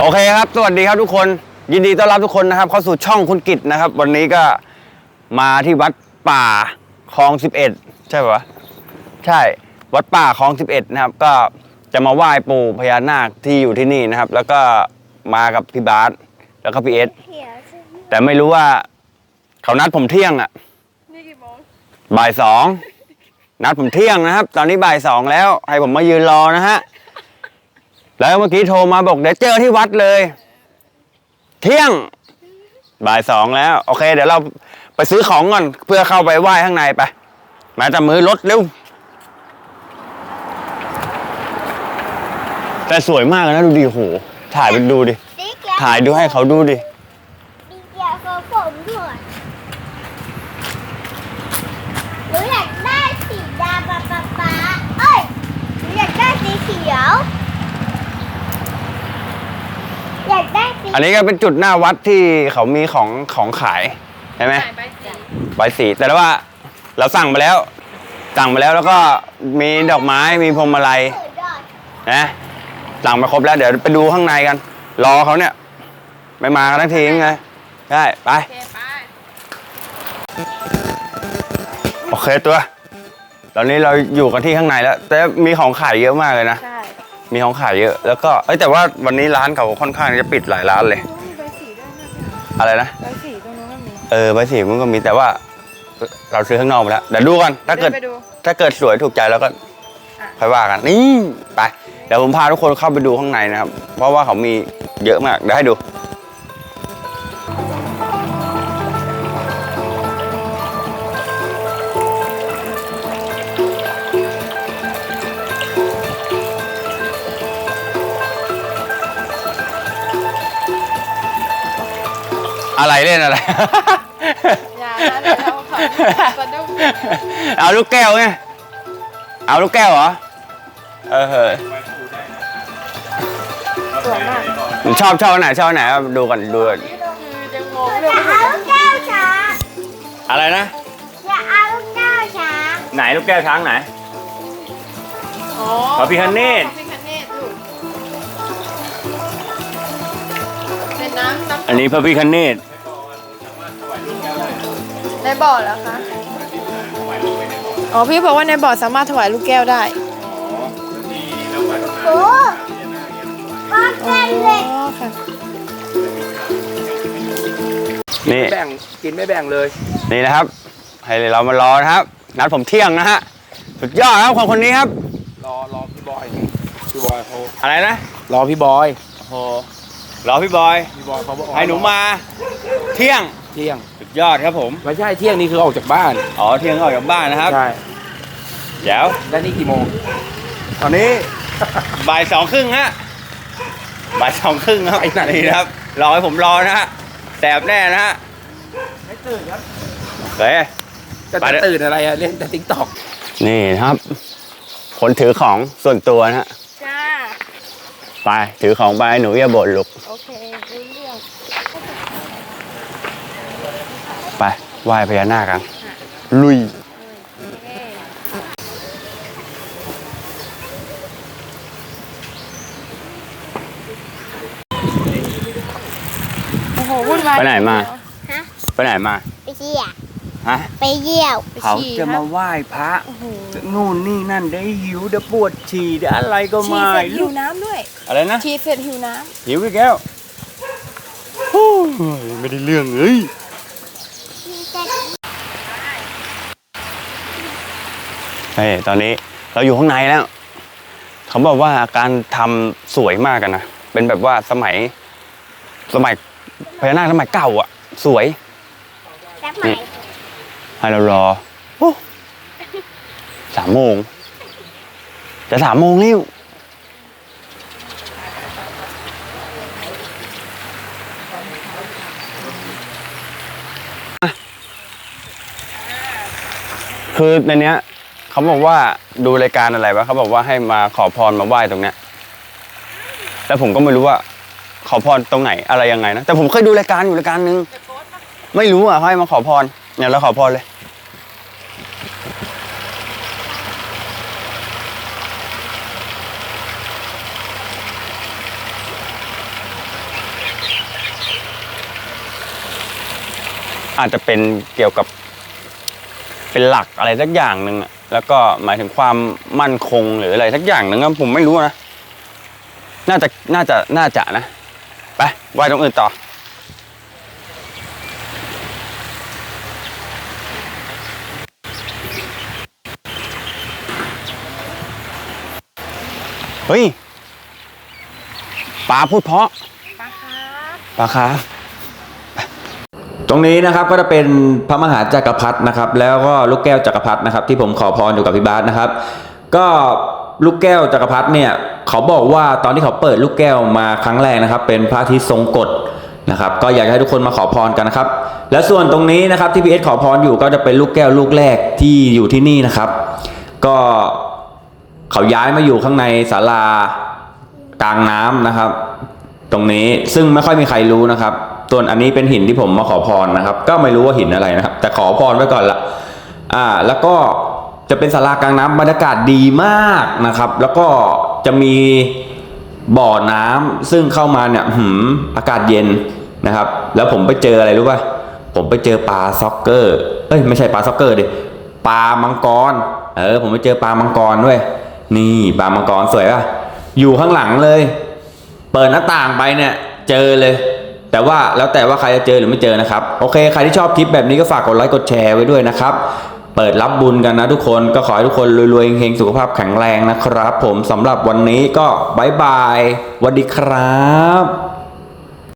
โอเคครับ สวัสดีครับทุกคน ยินดีต้อนรับทุกคนนะครับ เข้าสู่ช่องคุณกิตนะครับ วันนี้ก็มาที่วัดป่าคลอง 11 ใช่ปะวะใช่ วัดป่าคลอง 11 นะครับ ก็จะมาไหว้ปู่พญานาคที่อยู่ที่นี่นะครับ แล้วก็มากับพี่บาสแล้วก็พี่เอสเขียวใช่ไหมแต่ไม่รู้ว่าเขานัดผมเที่ยงอะนี่กี่โมงบ่ายสองนัดผมเที่ยงนะครับ ตอนนี้บ่ายสองแล้ว ให้ผมมายืนรอนะฮะ แล้วเมื่อกี้โทรมาบอกเดี๋ยวเจอที่วัดเลย เที่ยง บ่ายสองแล้ว โอเค เดี๋ยวเราไปซื้อของก่อน เพื่อเข้าไปไหว้ข้างในไป มาจับมือรถเร็ว แต่สวยมากเลยนะดูดิโหถ่ายไปดูดิสีเขียวถ่ายดูให้เขาดูดิ สีเขียวของผมด้วยหนูอยากได้สีดำปะปะปะเอ้ยหนูอยากได้สีเขียว อยากได้สี อันนี้ก็เป็นจุดหน้าวัดที่เขามีของของขายใช่ไหมใส่ใบสีใบสีแต่ว่าเราสั่งไปแล้ว สั่งไปแล้วแล้วก็มีดอกไม้มีพวงมาลัยเปิดดอดนะสั่งไปครบแล้วเดี๋ยวไปดูข้างในกัน รอเขาเนี่ย ไม่มากันทั้งทีไงใช่ไปโอเคไปโอเคตัว ตอนนี้เราอยู่กันที่ข้างในแล้ว แต่มีของขายเยอะมากเลยนะใช่ มีของขายเยอะ แล้วก็เอ้ยแต่ว่าวันนี้ร้านเขาค่อนข้างจะปิดหลายร้านเลย มีใบสีด้วยนะอะไรนะ ใบสีตรงนู้นก็มีเออใบสีมันก็มีแต่ว่า เราซื้อข้างนอกไปแล้วเดี๋ยวดูกันถ้าเกิดไปดู ถ้าเกิดสวยถูกใจแล้วก็อะ ค่อยว่ากันนี่ไปเดี๋ยวผมพาทุกคนเข้าไปดูข้างในนะครับ เพราะว่าเขามีเยอะมากเดี๋ยวให้ดู อะไรเล่นอะไร อย่านะเดี๋ยวเราขอสะดุ้งเอาลูกแก้วไง เอาลูกแก้วเหรอ เออเฮ้ยสวยมากชอบชอบอันไหนชอบอันไหนเอาดูกันดูกันคือจะงงอเรื่องยากเอาลูกแก้วช้างอะไรนะอยากเอาลูกแก้วช้างไหนลูกแก้วช้างไหน อ๋อพระพิฆเนศพระพิ อันนี้พระพิคเนตในบ่อแล้วคะ อ๋อพี่บอกว่าในบ่อสามารถถวายลูกแก้วได้โอ้พร้อมอ๋กันเลยอค่ะนี่แบ่งกินไม่แบ่งเลย นี่นะครับ ให้เรามารอนะครับ นัดผมเที่ยงนะฮะ สุดยอดครับคนคนนี้ครับ รอรอพี่บอย พี่บอยเขาอะไรนะ รอพี่บอยโอ้โห รอพี่บอยพี่บอยเขาบอกให้หนูมา เที่ยงเที่ยงสุดยอดครับผมไม่ใช่เที่ยงนี่คือออกจากบ้านอ๋อเที่ยงก็ออกจากบ้านนะครับใช่เดี๋ยวแล้วนี่กี่โมง ตอนนี้บ่ายสองครึ่งฮะบ่ายสองครึ่งครับไอ้ไหนนี่นะครับรอให้ผมรอนะฮะแสบแน่นะฮะไม่ตื่นครับเฮ้ยจะไปเถอะตื่นอะไรอะเล่นแต่ติ๊กต็อกนี่นะครับ คนถือของส่วนตัวนะฮะจ้า ไปถือของไปหนูอย่าบ่นลูกโอเครู้เรื่องไปไหว้พญานาคกันลุยโอ้โหวุ่นวายไปไหนมาฮะไปไหนมา ไปเที่ยว ฮะ ไปเยี่ยวไปเขาฉี่จะครัมาบไหว้พระโอ้โหนู่นนี่นั่นได้หิวได้ปวดฉี่ได้อะไรก็ฉี่ไม่เสร็จหิวน้ำด้วยอะไรนะ ฉี่เสร็จหิวน้หิวอีกแล้วโอ้ยไม่ได้เรื่องเอ้ย เฮ้ยตอนนี้เราอยู่ข้างในแล้ว เขาบอกว่าการทำสวยมากกันนะ เป็นแบบว่าสมัย สมัยพญานาคสมัยเก่าอะ สวยแป๊บไหม ให้เรารอโอ้สามโมง จะสามโมงแล้วคือในเนี้ยเขาบอกว่าดูรายการอะไรวะเขาบอกว่าให้มาขอพรมาไหว้ตรงเนี้ยแล้วผมก็ไม่รู้ว่า ขอพรตรงไหนอะไรยังไงนะแต่ผมเคยดูรายการอยู่รายการนึงไม่รู้อะเขาให้มาขอพร เนี่ยแล้วขอพรเลย อาจจะเป็นเกี่ยวกับเป็นหลักอะไรสักอย่างหนึ่งอะแล้วก็หมายถึงความมั่นคงหรืออะไรสักอย่างหนึ่งผมไม่รู้นะ น่าจะน่าจะน่าจะนะ ไปไหว้ตรงอื่นต่อ เฮ้ยปลาพูดเพราะปลาครับปลาคาร์ฟตรงนี้นะครับก็จะเป็นพระมหาจักรพรรดินะครับ แล้วก็ลูกแก้วจักรพรรดินะครับ ที่ผมขอพรอยู่กับพี่บาสนะครับ ก็ลูกแก้วจักรพรรดิเนี่ยเขาบอกว่าตอนที่เขาเปิดลูกแก้วมาครั้งแรกนะครับ เป็นพระอาทิตย์ทรงกฎนะครับ ก็อยากให้ทุกคนมาขอพรกันนะครับ และส่วนตรงนี้นะครับที่พีเอสขอพรอยู่ก็จะเป็นลูกแก้วลูกแรกที่อยู่ที่นี่นะครับ ก็ เขาย้ายมาอยู่ข้างในศาลากลางน้ำนะครับ ตรงนี้ซึ่งไม่ค่อยมีใครรู้นะครับส่วนอันนี้เป็นหินที่ผมมาขอพรนะครับ ก็ไม่รู้ว่าหินอะไรนะครับ แต่ขอพรไว้ก่อนละอ่า แล้วก็จะเป็นศาลากลางน้ำบรรยากาศดีมากนะครับ แล้วก็จะมีบ่อน้ำซึ่งเข้ามาเนี่ยหืมอากาศเย็นนะครับ แล้วผมไปเจออะไรรู้ป่ะผมไปเจอปลาซ็อกเกอร์เอ้ยไม่ใช่ปลาซ็อกเกอร์ดิปลามังกร เออ ผมไปเจอปลามังกรด้วย นี่ปลามังกรสวยป่ะ อยู่ข้างหลังเลย เปิดหน้าต่างไปเนี่ย เจอเลย แต่ว่าแล้วแต่ว่าใครจะเจอหรือไม่เจอนะครับ โอเค ใครที่ชอบคลิปแบบนี้ก็ฝากกดไลค์กดแชร์ไว้ด้วยนะครับ เปิดรับบุญกันนะทุกคน ก็ขอให้ทุกคนรวยๆเฮงๆสุขภาพแข็งแรงนะครับ ผมสำหรับวันนี้ก็บายบายสวัสดีครับ